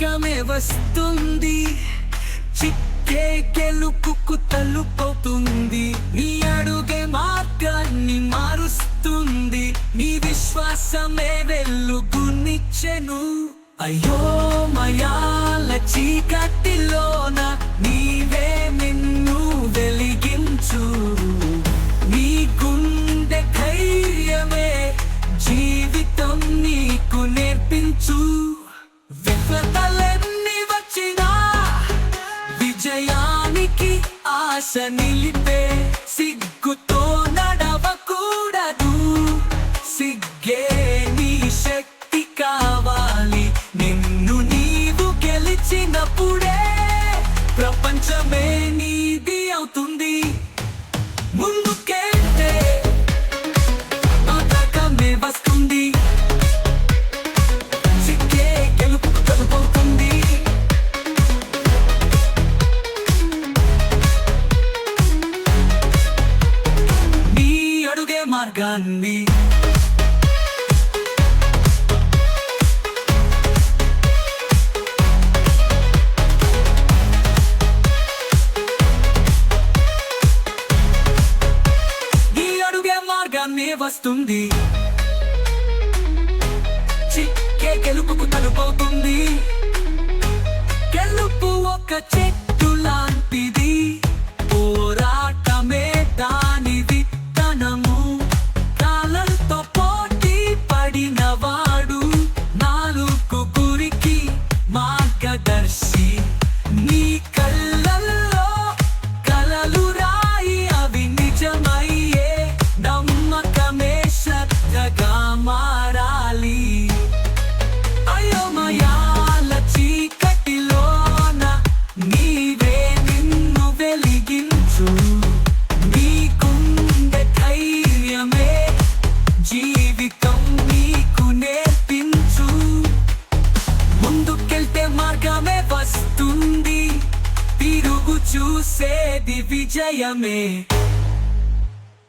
మార్గమే వస్తుంది. చిక్కే గెలుపుకు తలుపవుతుంది నీ అడుగే మార్గాన్ని మారుస్తుంది. నీ విశ్వాసమే వెలుగునిచ్చెను. అయ్యో మయాల చీకటిలోన విజయానికి ఆశ నిలిపే సిగ్గుతో నడవకూడదు. సిగ్గే నీ శక్తి కావాలి. నిన్ను నీవు గెలిచినప్పుడే ప్రపంచమే మార్గాన్ని. మార్గాన్ని వస్తుంది. చిక్కే గెలుపుకు తలుపవుతుంది. గెలుపు ఒక చెక్ మార్గమే వస్తుంది. తిరుగు చూసేది విజయమే.